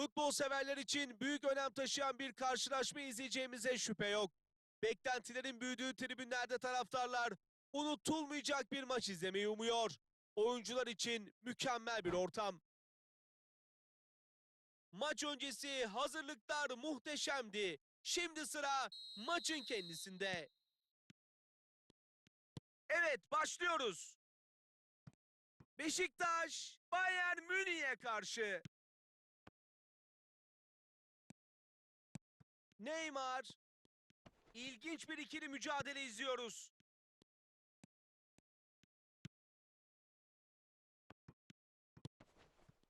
Futbol severler için büyük önem taşıyan bir karşılaşma izleyeceğimize şüphe yok. Beklentilerin büyüdüğü tribünlerde taraftarlar unutulmayacak bir maç izlemeyi umuyor. Oyuncular için mükemmel bir ortam. Maç öncesi hazırlıklar muhteşemdi. Şimdi sıra maçın kendisinde. Evet başlıyoruz. Beşiktaş Bayern Münih'e karşı. Neymar. İlginç bir ikili mücadele izliyoruz.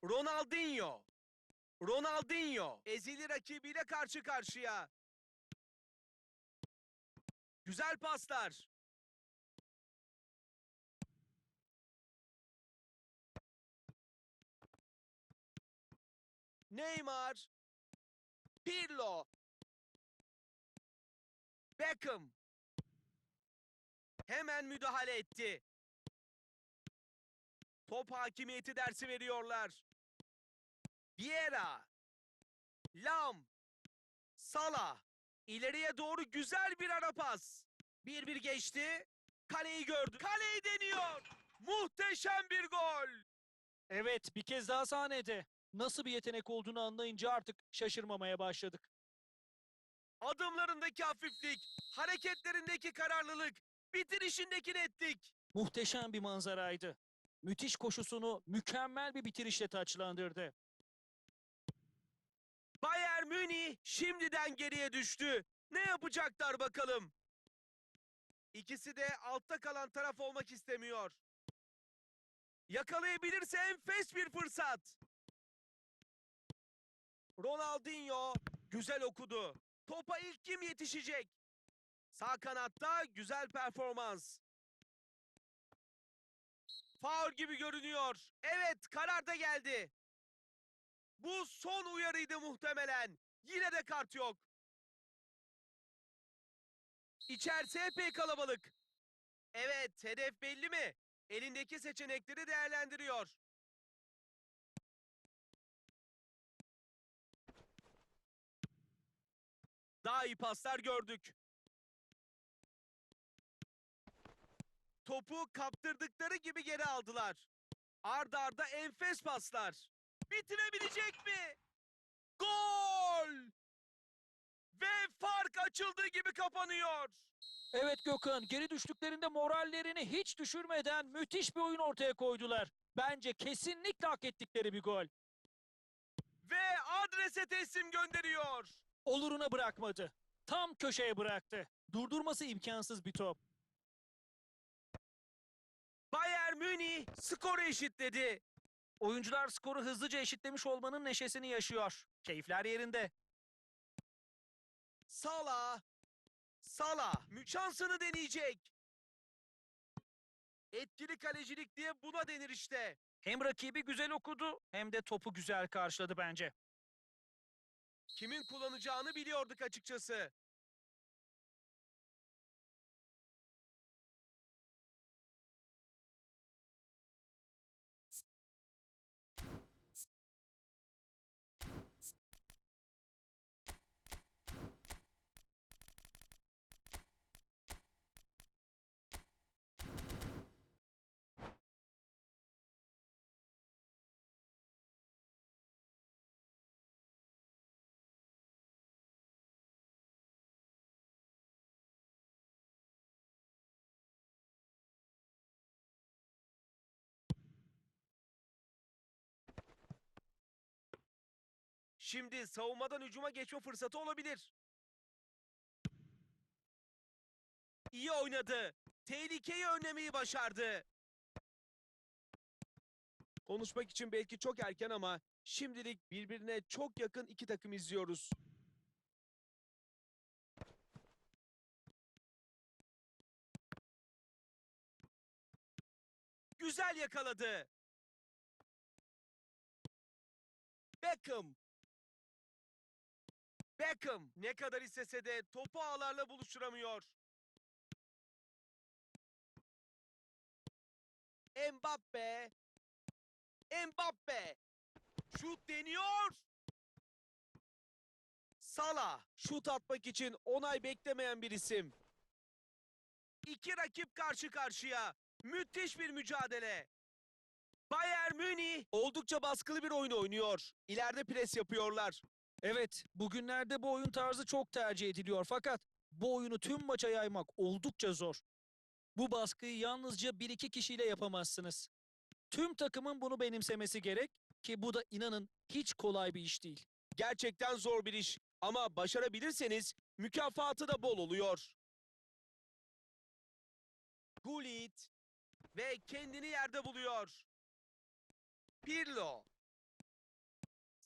Ronaldinho. Ronaldinho ezili rakibiyle karşı karşıya. Güzel paslar. Neymar. Pirlo. Beckham. Hemen müdahale etti. Top hakimiyeti dersi veriyorlar. Vieira. Lam. Salah. İleriye doğru güzel bir ara pas. Bir bir geçti. Kaleyi gördü. Kaleyi deniyor. Muhteşem bir gol. Evet, bir kez daha sahnede. Nasıl bir yetenek olduğunu anlayınca artık şaşırmamaya başladık. Adımlarındaki hafiflik, hareketlerindeki kararlılık, bitirişindeki netlik. Muhteşem bir manzaraydı. Müthiş koşusunu mükemmel bir bitirişle taçlandırdı. Bayern Münih şimdiden geriye düştü. Ne yapacaklar bakalım? İkisi de altta kalan taraf olmak istemiyor. Yakalayabilirse enfes bir fırsat. Ronaldinho güzel okudu. Topa ilk kim yetişecek? Sağ kanatta güzel performans. Faul gibi görünüyor. Evet karar da geldi. Bu son uyarıydı muhtemelen. Yine de kart yok. İçerisi epey kalabalık. Evet, hedef belli mi? Elindeki seçenekleri değerlendiriyor. Daha iyi paslar gördük. Topu kaptırdıkları gibi geri aldılar. Arda arda enfes paslar. Bitirebilecek mi? Gol! Ve fark açıldığı gibi kapanıyor. Evet Gökhan, geri düştüklerinde morallerini hiç düşürmeden müthiş bir oyun ortaya koydular. Bence kesinlikle hak ettikleri bir gol. Ve adrese teslim gönderiyor. Oluruna bırakmadı. Tam köşeye bıraktı. Durdurması imkansız bir top. Bayern Münih skoru eşitledi. Oyuncular skoru hızlıca eşitlemiş olmanın neşesini yaşıyor. Keyifler yerinde. Salah. Salah şansını deneyecek. Etkili kalecilik diye buna denir işte. Hem rakibi güzel okudu hem de topu güzel karşıladı bence. Kimin kullanacağını biliyorduk açıkçası. Şimdi savunmadan hücuma geçme fırsatı olabilir. İyi oynadı. Tehlikeyi önlemeyi başardı. Konuşmak için belki çok erken ama şimdilik birbirine çok yakın iki takım izliyoruz. Güzel yakaladı. Beckham. Beckham ne kadar istese de topu ağlarla buluşturamıyor. Mbappe. Mbappe. Şut deniyor. Salah şut atmak için onay beklemeyen bir isim. İki rakip karşı karşıya. Müthiş bir mücadele. Bayern Münih oldukça baskılı bir oyun oynuyor. İleride pres yapıyorlar. Evet, bugünlerde bu oyun tarzı çok tercih ediliyor fakat bu oyunu tüm maça yaymak oldukça zor. Bu baskıyı yalnızca bir iki kişiyle yapamazsınız. Tüm takımın bunu benimsemesi gerek ki bu da inanın hiç kolay bir iş değil. Gerçekten zor bir iş ama başarabilirseniz mükafatı da bol oluyor. Gullit ve kendini yerde buluyor. Pirlo.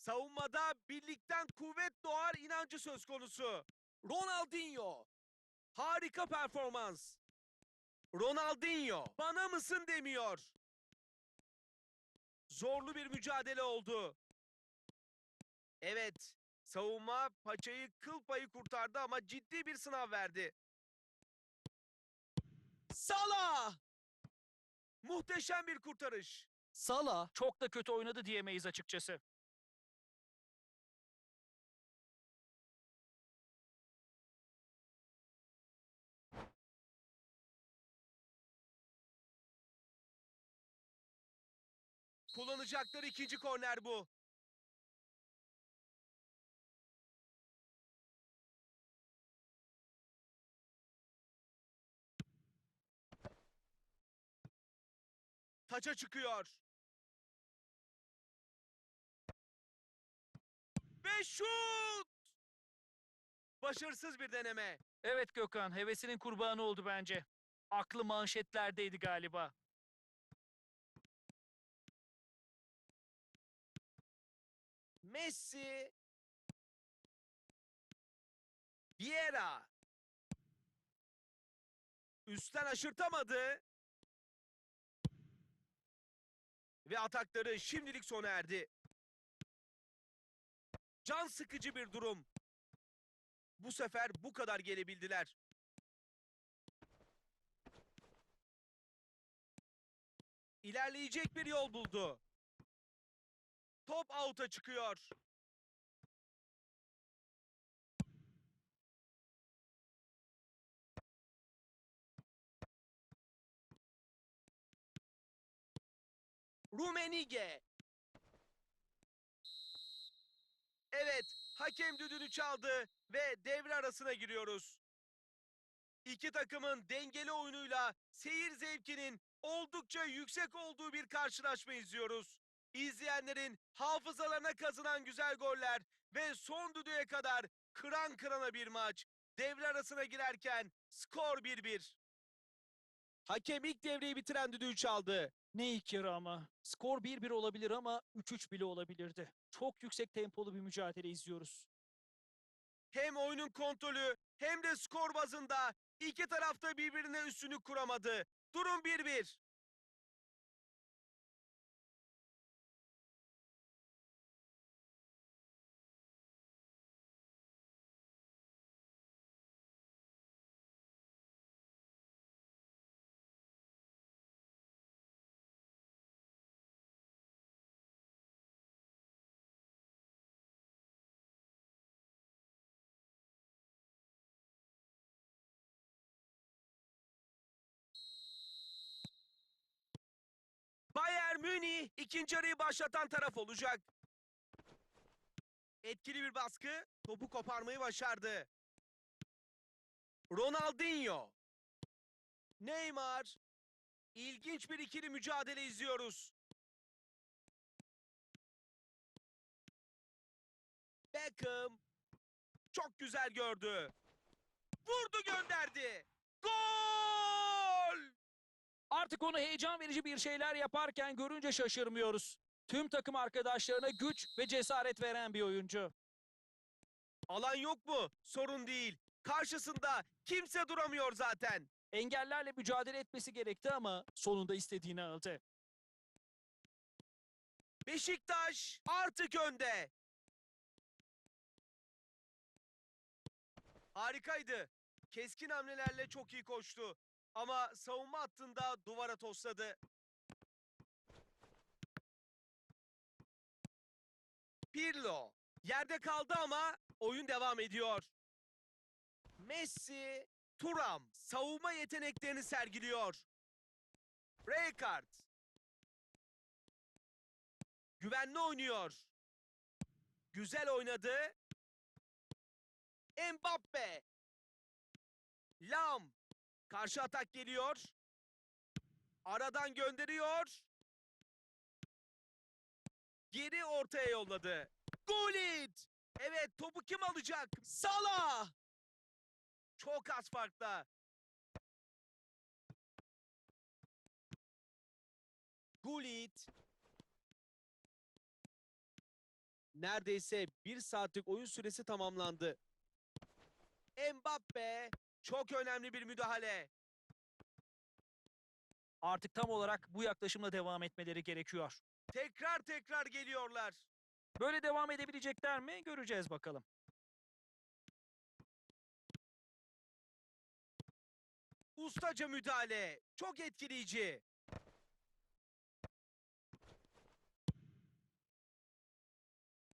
Savunmada birlikten kuvvet doğar inancı söz konusu. Ronaldinho. Harika performans. Ronaldinho bana mısın demiyor. Zorlu bir mücadele oldu. Evet, savunma paçayı kıl payı kurtardı ama ciddi bir sınav verdi. Salah! Muhteşem bir kurtarış. Salah çok da kötü oynadı diyemeyiz açıkçası. Kullanacakları ikinci korner bu. Taça çıkıyor. Ve şut! Başarısız bir deneme. Evet Gökhan, hevesinin kurbanı oldu bence. Aklı manşetlerdeydi galiba. Messi. Vieira. Üstten aşırtamadı. Ve atakları şimdilik sona erdi. Can sıkıcı bir durum. Bu sefer bu kadar gelebildiler. İlerleyecek bir yol buldu. Top out'a çıkıyor. Rumenige. Evet, hakem düdüğünü çaldı ve devre arasına giriyoruz. İki takımın dengeli oyunuyla seyir zevkinin oldukça yüksek olduğu bir karşılaşma izliyoruz. İzleyenlerin hafızalarına kazınan güzel goller ve son düdüğe kadar kıran kırana bir maç. Devre arasına girerken skor 1-1. Hakem ilk devreyi bitiren düdüğü çaldı. Ne yarı ama. Skor 1-1 olabilir ama 3-3 bile olabilirdi. Çok yüksek tempolu bir mücadele izliyoruz. Hem oyunun kontrolü hem de skor bazında iki tarafta birbirine üstünlük kuramadı. Durum 1-1. Münih ikinci yarıyı başlatan taraf olacak. Etkili bir baskı topu koparmayı başardı. Ronaldinho. Neymar. İlginç bir ikili mücadele izliyoruz. Beckham. Çok güzel gördü. Vurdu gönderdi. Gol! Artık onu heyecan verici bir şeyler yaparken görünce şaşırmıyoruz. Tüm takım arkadaşlarına güç ve cesaret veren bir oyuncu. Alan yok mu? Sorun değil. Karşısında kimse duramıyor zaten. Engellerle mücadele etmesi gerekti ama sonunda istediğini aldı. Beşiktaş artık önde. Harikaydı. Keskin hamlelerle çok iyi koştu. Ama savunma hattında duvara tosladı. Pirlo. Yerde kaldı ama oyun devam ediyor. Messi, Turam savunma yeteneklerini sergiliyor. Rijkaard. Güvenli oynuyor. Güzel oynadı. Mbappe. Lam. Karşı atak geliyor. Aradan gönderiyor. Geri ortaya yolladı. Gullit. Evet topu kim alacak? Salah. Çok az farkla. Gullit. Neredeyse bir saatlik oyun süresi tamamlandı. Mbappe çok önemli bir müdahale. Artık tam olarak bu yaklaşımla devam etmeleri gerekiyor. Tekrar tekrar geliyorlar. Böyle devam edebilecekler mi? Göreceğiz bakalım. Ustaca müdahale. Çok etkileyici.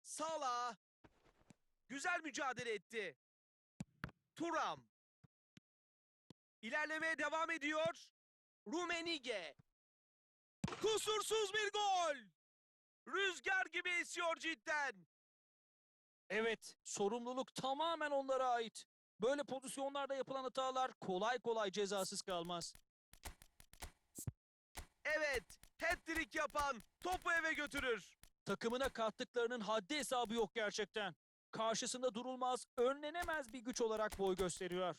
Salah. Güzel mücadele etti. Turam. İlerlemeye devam ediyor. Rumenige. Kusursuz bir gol. Rüzgar gibi esiyor cidden. Evet, sorumluluk tamamen onlara ait. Böyle pozisyonlarda yapılan hatalar kolay kolay cezasız kalmaz. Evet, hat-trick yapan topu eve götürür. Takımına kattıklarının haddi hesabı yok gerçekten. Karşısında durulmaz, önlenemez bir güç olarak boy gösteriyor.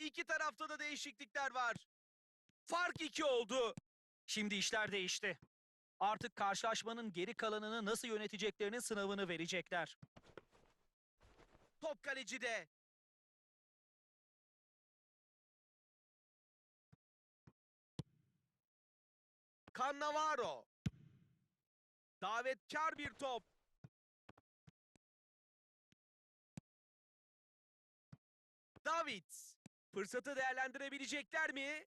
İki tarafta da değişiklikler var. Fark iki oldu. Şimdi işler değişti. Artık karşılaşmanın geri kalanını nasıl yöneteceklerinin sınavını verecekler. Top kalecide. Cannavaro. Davetkar bir top. Davids. Fırsatı değerlendirebilecekler mi?